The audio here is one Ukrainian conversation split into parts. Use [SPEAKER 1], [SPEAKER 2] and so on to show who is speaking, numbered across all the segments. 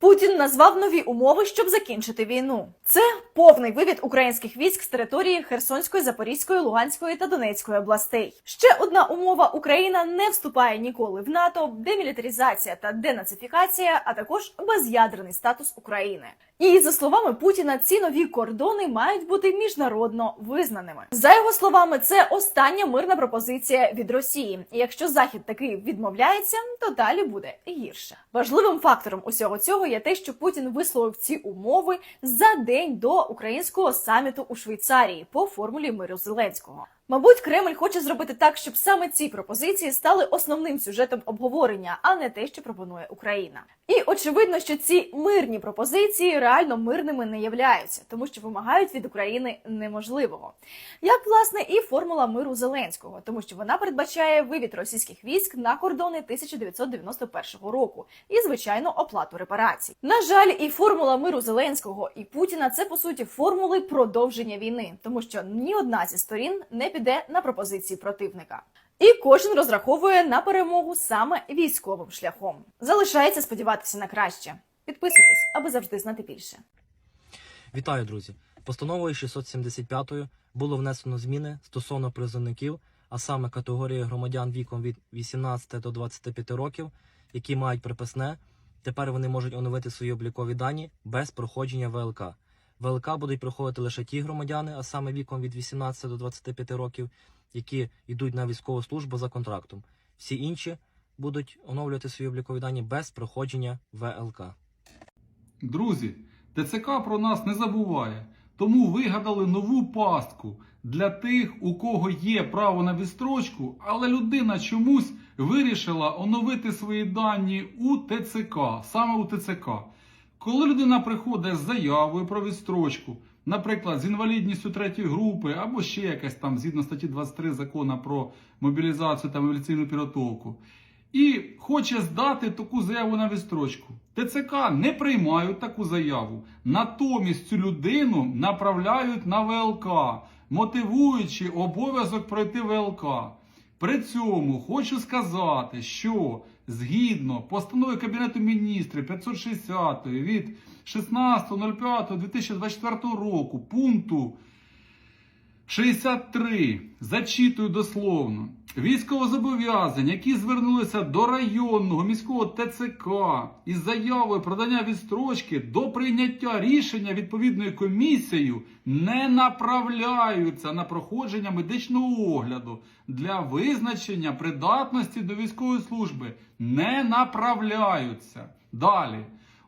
[SPEAKER 1] Путін назвав нові умови, щоб закінчити війну. Це повний вивід українських військ з території Херсонської, Запорізької, Луганської та Донецької областей. Ще одна умова: Україна не вступає ніколи в НАТО, демілітаризація та денацифікація, а також без'ядерний статус України. І за словами Путіна, ці нові кордони мають бути міжнародно визнаними. За його словами, це остання мирна пропозиція від Росії. І якщо Захід таки відмовляється, то далі буде гірше. Важливим фактором усього цього є те, що Путін висловив ці умови за день до українського саміту у Швейцарії по формулі миру Зеленського. Мабуть, Кремль хоче зробити так, щоб саме ці пропозиції стали основним сюжетом обговорення, а не те, що пропонує Україна. І очевидно, що ці мирні пропозиції реально мирними не являються, тому що вимагають від України неможливого. Як власне і формула миру Зеленського, тому що вона передбачає вивід російських військ на кордони 1991 року і звичайно оплату репарацій. На жаль, і формула миру Зеленського і Путіна це по суті формули продовження війни, тому що ні одна зі сторін не піде на пропозиції противника. І кожен розраховує на перемогу саме військовим шляхом. Залишається сподіватися на краще. Підписуйтесь, аби завжди знати більше.
[SPEAKER 2] Вітаю, друзі! Постановою 675 було внесено зміни стосовно призовників, а саме категорії громадян віком від 18 до 25 років, які мають приписне. Тепер вони можуть оновити свої облікові дані без проходження ВЛК. ВЛК будуть проходити лише ті громадяни, а саме віком від 18 до 25 років, які йдуть на військову службу за контрактом. Всі інші будуть оновлювати свої облікові дані без проходження ВЛК.
[SPEAKER 3] Друзі, ТЦК про нас не забуває, тому вигадали нову пастку для тих, у кого є право на відстрочку, але людина чомусь вирішила оновити свої дані у ТЦК, саме у ТЦК. Коли людина приходить з заявою про відстрочку, наприклад, з інвалідністю третьої групи або ще якась там згідно статті 23 закону про мобілізацію та мобілізаційну підготовку, і хоче здати таку заяву на відстрочку. ТЦК не приймають таку заяву. Натомість цю людину направляють на ВЛК, мотивуючи обов'язок пройти ВЛК. При цьому хочу сказати, що згідно постанови Кабінету міністрів 560 від 16.05.2024 року пункту 63. Зачитую дословно. Військовозобов'язані, які звернулися до районного міського ТЦК із заявою про дання відстрочки до прийняття рішення відповідною комісією, не направляються на проходження медичного огляду для визначення придатності до військової служби. Не направляються. Далі.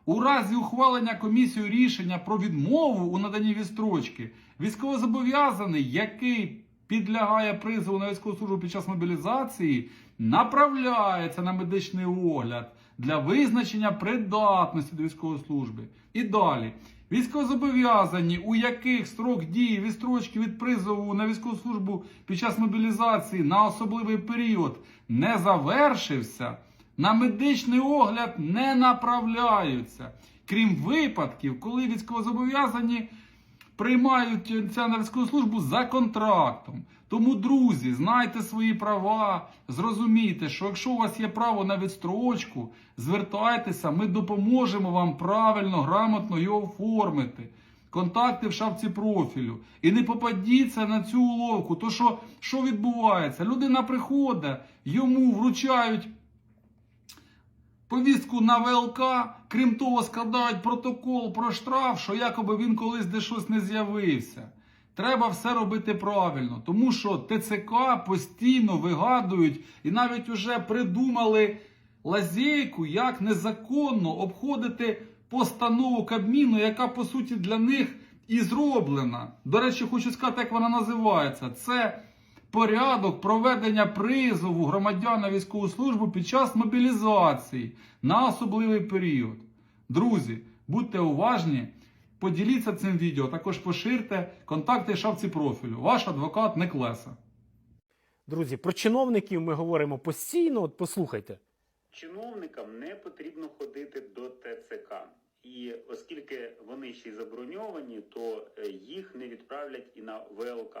[SPEAKER 3] У разі ухвалення комісією рішення про відмову у наданні відстрочки, військовозобов'язаний, який підлягає призову на військову службу під час мобілізації, направляється на медичний огляд для визначення придатності до військової служби. І далі. Військовозобов'язані, у яких строк дії відстрочки від призову на військову службу під час мобілізації на особливий період не завершився, на медичний огляд не направляються. Крім випадків, коли військовозобов'язані приймають військову службу за контрактом. Тому, друзі, знайте свої права, зрозумійте, що якщо у вас є право на відстрочку, звертайтеся, ми допоможемо вам правильно, грамотно його оформити. Контакти в шапці профілю. І не попадіться на цю уловку. То що, що відбувається? Людина приходить, йому вручають повістку на ВЛК, крім того, складають протокол про штраф, що якоби він колись де щось не з'явився. Треба все робити правильно, тому що ТЦК постійно вигадують і навіть уже придумали лазейку, як незаконно обходити постанову Кабміну, яка по суті для них і зроблена. До речі, хочу сказати, як вона називається. Це порядок проведення призову громадян на військову службу під час мобілізації на особливий період. Друзі, будьте уважні, поділіться цим відео, також поширте контакти в шапці профілю. Ваш адвокат Неклеса.
[SPEAKER 4] Друзі, про чиновників ми говоримо постійно. От послухайте.
[SPEAKER 5] Чиновникам не потрібно ходити до ТЦК. І оскільки вони ще й заброньовані, то е, їх не відправлять і на ВЛК.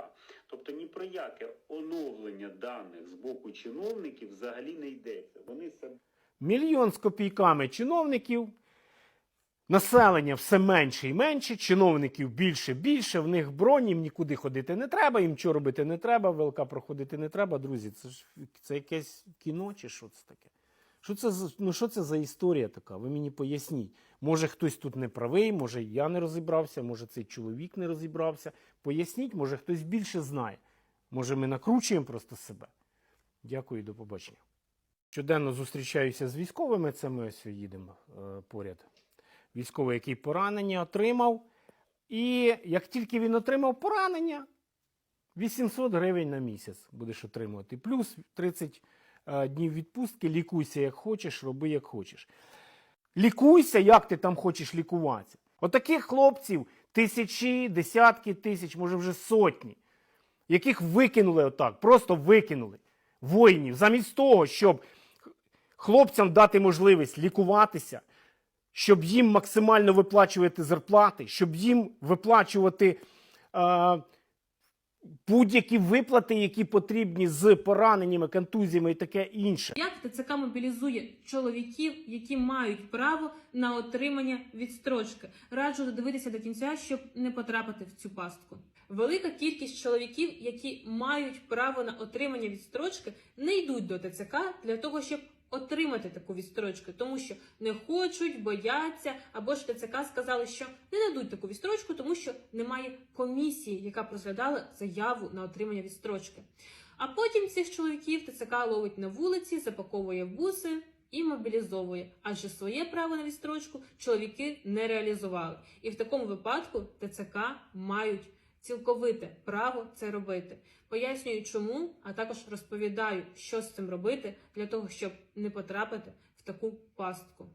[SPEAKER 5] Тобто ні про яке оновлення даних з боку чиновників взагалі не йдеться. Вони себе
[SPEAKER 4] Мільйон з копійками чиновників Населення все менше і менше, чиновників більше більше, в них бронь, їм нікуди ходити не треба, їм нічого робити не треба, ВЛК проходити не треба. Друзі, це ж це якесь кіно чи що це таке? Що це, за- ну, що це за історія така? Ви мені поясніть. Може, хтось тут не правий, може, я не розібрався, може, цей чоловік не розібрався. Поясніть, може, хтось більше знає. Може, ми накручуємо просто себе. Дякую, до побачення. Щоденно зустрічаюся з військовими, це ми ось їдемо е, поряд. Військовий, який поранення отримав. І як тільки він отримав поранення, 800 гривень на місяць будеш отримувати. Плюс 30 е, днів відпустки, лікуйся як хочеш, роби як хочеш. Лікуйся, як ти там хочеш лікуватися. Отаких хлопців тисячі, десятки тисяч, може вже сотні, яких викинули отак, просто викинули воїнів, замість того, щоб хлопцям дати можливість лікуватися, щоб їм максимально виплачувати зарплати, щоб їм виплачувати е, будь-які виплати, які потрібні з пораненнями, контузіями і таке інше.
[SPEAKER 6] Як ТЦК мобілізує чоловіків, які мають право на отримання відстрочки? Раджу додивитися до кінця, щоб не потрапити в цю пастку. Велика кількість чоловіків, які мають право на отримання відстрочки, не йдуть до ТЦК для того, щоб отримати таку відстрочку, тому що не хочуть, бояться, або ж ТЦК сказали, що не дадуть таку відстрочку, тому що немає комісії, яка б розглядала заяву на отримання відстрочки. А потім цих чоловіків ТЦК ловить на вулиці, запаковує в буси і мобілізовує, адже своє право на відстрочку чоловіки не реалізували. І в такому випадку ТЦК мають цілковите право це робити. Пояснюю, чому, а також розповідаю, що з цим робити для того, щоб не потрапити в таку пастку.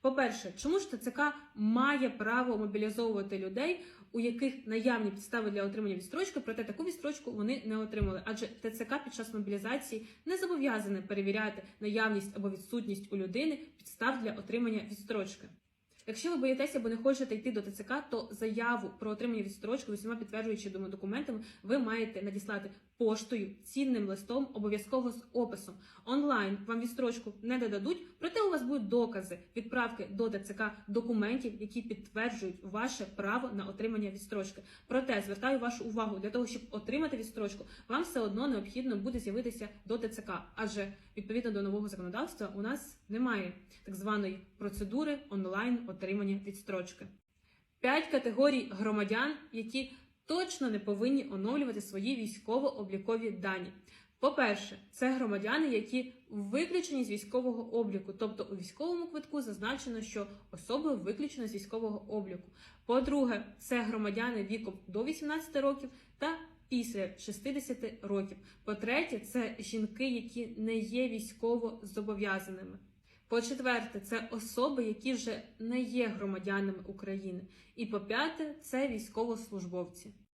[SPEAKER 6] По-перше, чому ж ТЦК має право мобілізовувати людей, у яких наявні підстави для отримання відстрочки, проте таку відстрочку вони не отримали. Адже ТЦК під час мобілізації не зобов'язане перевіряти наявність або відсутність у людини підстав для отримання відстрочки. Якщо ви боїтеся або не хочете йти до ТЦК, то заяву про отримання відстрочки з усіма підтверджуючими документами ви маєте надіслати поштою, цінним листом, обов'язково з описом. Онлайн вам відстрочку не додадуть, проте у вас будуть докази відправки до ТЦК документів, які підтверджують ваше право на отримання відстрочки. Проте звертаю вашу увагу для того, щоб отримати відстрочку, вам все одно необхідно буде з'явитися до ТЦК, адже відповідно до нового законодавства у нас немає так званої процедури онлайн отримання відстрочки. П'ять категорій громадян, які точно не повинні оновлювати свої військово-облікові дані. По-перше, це громадяни, які виключені з військового обліку, тобто у військовому квитку зазначено, що особа виключена з військового обліку. По-друге, це громадяни віком до 18 років та після 60 років. По-третє, це жінки, які не є військово зобов'язаними. По-четверте, це особи, які вже не є громадянами України. І по п'яте, це військовослужбовці.